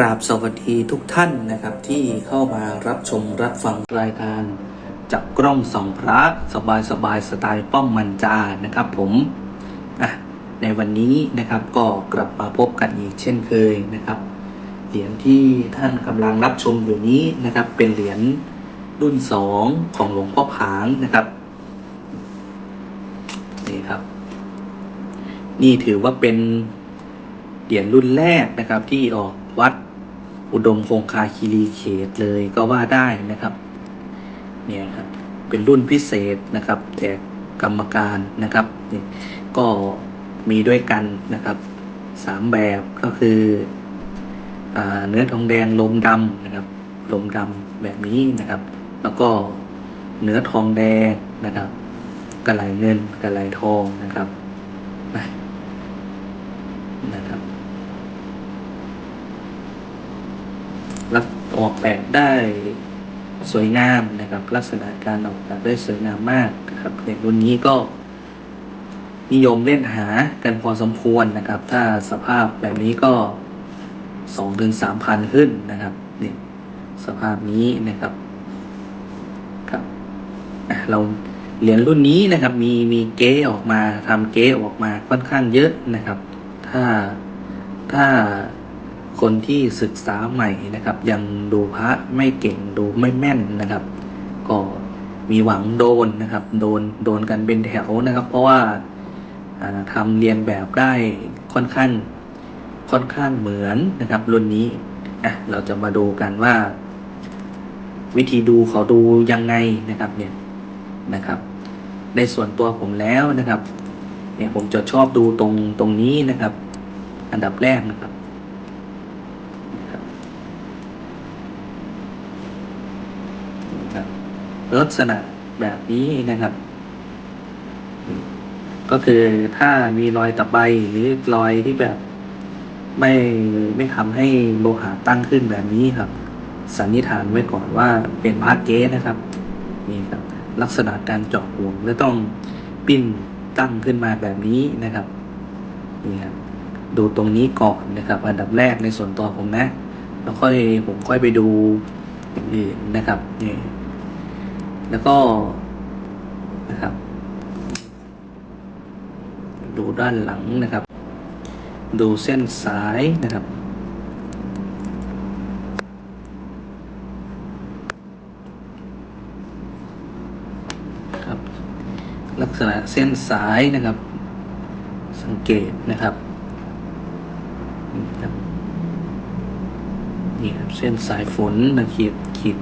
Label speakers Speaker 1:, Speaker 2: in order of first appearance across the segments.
Speaker 1: กราบสวัสดีทุกท่านนะครับที่เข้ามารับชมรับฟังรายการจับกล้องสองพระสบายสบายสไตล์ป้อมมันจานะครับผมอะในวันนี้นะครับก็กลับมาพบกันอีกเช่นเคยนะครับเหรียญที่ท่านกำลังรับชมอยู่นี้นะครับเป็นเหรียญรุ่นสองของหลวงพ่อผางนะครับนี่ครับ นี่ถือว่าเป็นเหรียญรุ่นแรกนะครับที่ออกวัด อุดมคงคาคีรีเขตเลยก็ว่าได้นะครับ เนี่ยครับเป็นรุ่นพิเศษนะครับแจกกรรมการนะครับนี่ก็มีด้วยกันนะครับสามแบบก็คืออเนื้อทองแดงลมดำนะครับลมดำแบบนี้นะครับ แล้วก็เนื้อทองแดงนะครับกระไหลเงินกระไหลทองนะครับนะนะครับ แล้วออกแบบได้สวยงามนะครับ ลักษณะการออกแบบได้สวยงามมากนะครับในรุ่นนี้ก็ นิยมเล่นหากันพอสมควรนะครับ ถ้าสภาพแบบนี้ก็สองถึงสามพันขึ้นนะครับนี่สภาพนี้นะครับครับเราเหรียญรุ่นนี้นะครับ มีมีเก๊ออกมาทำเก๊ออกมาค่อนข้างเยอะนะครับ ถ้าถ้า คนที่ศึกษาใหม่นะครับ ยังดูพระไม่เก่งดูไม่แม่นนะครับ ก็มีหวังโดนนะครับ โดนโดนกันเป็นแถวนะครับ เพราะว่าอ่าทำเรียนแบบได้ค่อนข้างค่อนข้างเหมือนนะครับ รุ่นนี้อะเราจะมาดูกันว่า วิธีดูเขาดูยังไงนะครับ เนี่ยนะครับในส่วนตัวผมแล้วนะครับ เนี่ยผมจะชอบดูตรงตรงนี้นะครับ อันดับแรกนะครับ ลักษณะแบบนี้นะครับ ก็คือถ้ามีรอยตะไบหรือรอยที่แบบ ไม่ไม่ทำให้โลหะตั้งขึ้นแบบนี้ครับ สันนิษฐานไว้ก่อนว่าเป็นพาร์ทเกสนะครับนี่ครับ ลักษณะการเจาะห่วงจะต้องปิ้นตั้งขึ้นมาแบบนี้นะครับนี่ครับดูตรงนี้ก่อนนะครับ อันดับแรกในส่วนตัวผมนะ แล้วค่อยผมค่อยไปดูอย่างอื่นนะครับนี่ แล้วก็นะครับ ดูด้านหลังนะครับ ดูเส้นสายนะครับ ครับ ลักษณะเส้นสายนะครับ สังเกตนะครับนี่ครับเส้นสายฝนนะขีดขีด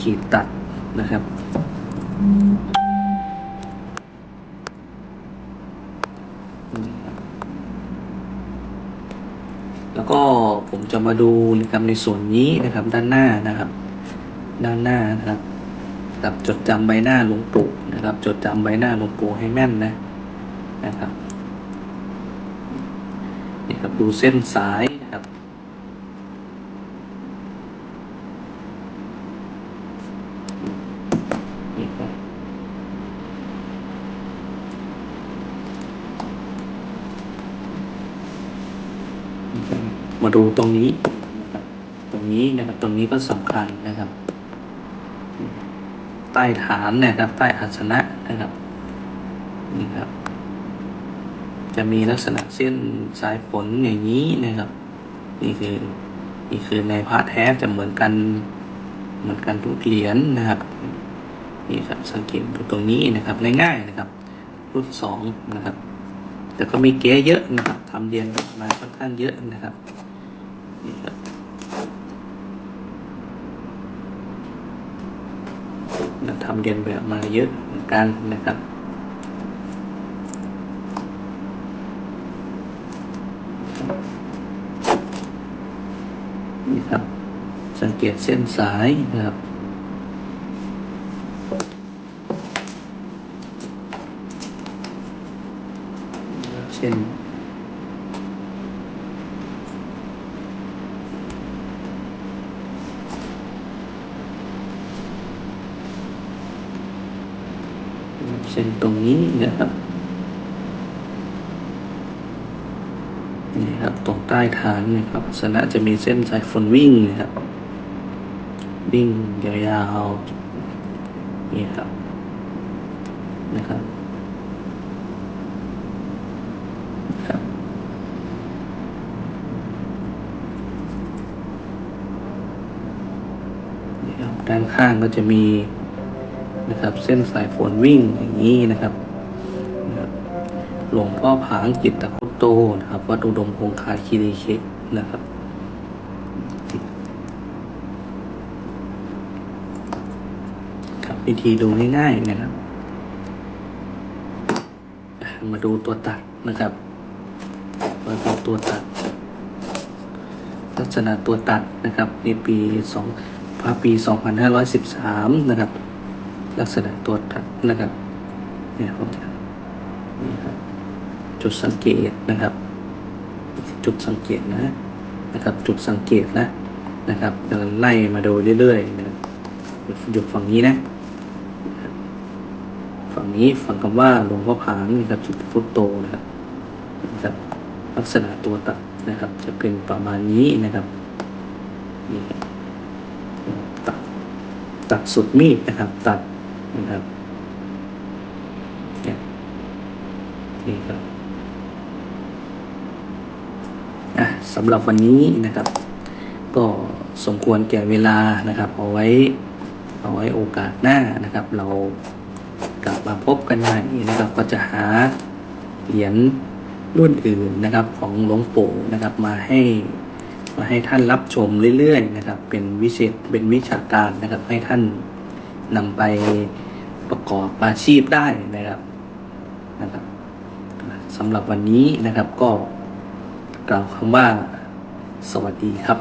Speaker 1: ขีดตัด นะครับ แล้วก็ผมจะมาดูนะครับในส่วนนี้นะครับ ด้านหน้านะครับ ด้านหน้านะครับกับจดจำใบหน้าหลวงปู่นะครับ จดจำใบหน้าหลวงปู่ให้แม่นนะนะครับนี่ครับดูเส้นสายนะครับ นี่ครับ มาดูตรงนี้ ตรงนี้นะครับ ตรงนี้ก็สำคัญนะครับ ใต้ฐานนะครับ ใต้อาสนะนะครับนี่ครับ จะมีลักษณะเส้นสายฝนอย่างนี้นะครับ นี่คือนี่คือในพระแท้จะเหมือนกันเหมือนกันทุกเหรียญนะครับนี่ครับสังเกตดูตรงนี้นะครับง่ายๆนะครับ รุ่นสองนะครับ แต่ก็มีเก๊เยอะนะครับทำเรียนมาค่อนข้างเยอะนะครับ นี่ครับนะทำเรียนแบบมาเยอะเหมือนกันนะครับนี่ครับ สังเกตเส้นสายนะครับเช่น เช่นตรงนี้นะครับนี่ครับตรงใต้ฐานนะครับลักษณะจะมีเส้นสายฝนวิ่งนะครับวิ่งยาวๆนี่ครับนะครับด้านข้างก็จะมี นะครับ เส้นสายฝนวิ่งอย่างนี้นะครับหลวงพ่อผางจิตตคุตโตนะครับวัดอุดมคงคาคีรีเคะนะครับครับวิธีดูง่ายๆนะครับ มาดูตัวตัดนะครับมาดูตัวตัด ลักษณะตัวตัดนะครับในปีสองพาปี 2513 นะครับ ลักษณะตัวตัดนะครับเนี่ยผมจะนี่ครับจุดสังเกตนะครับ จุดสังเกตนะนะครับ จุดสังเกตนะนะครับเดินไล่มาดูเรื่อยๆนะหยุดฝั่งนี้นะ ฝั่งนี้ฝั่งคำว่าหลวงพ่อผางนะครับจุดฟุตโตนะครับนะครับ ลักษณะตัวตัดนะครับ จะเป็นประมาณนี้นะครับนี่ครับตัดตัดสุดมีดนะครับ ตัด นะครับเนี่ยนี่ครับอะสำหรับวันนี้นะครับ ก็สมควรแก่เวลานะครับ เอาไว้เอาไว้โอกาสหน้านะครับ เรากลับมาพบกันใหม่นะครับ ก็จะหาเหรียญรุ่นอื่นนะครับของหลวงปู่นะครับมาให้มาให้ท่านรับชมเรื่อยๆนะครับ เป็นวิเศษเป็นวิชาการนะครับให้ท่าน นำไปประกอบอาชีพได้นะครับนะครับสำหรับวันนี้นะครับก็กล่าวคำว่าสวัสดีครับ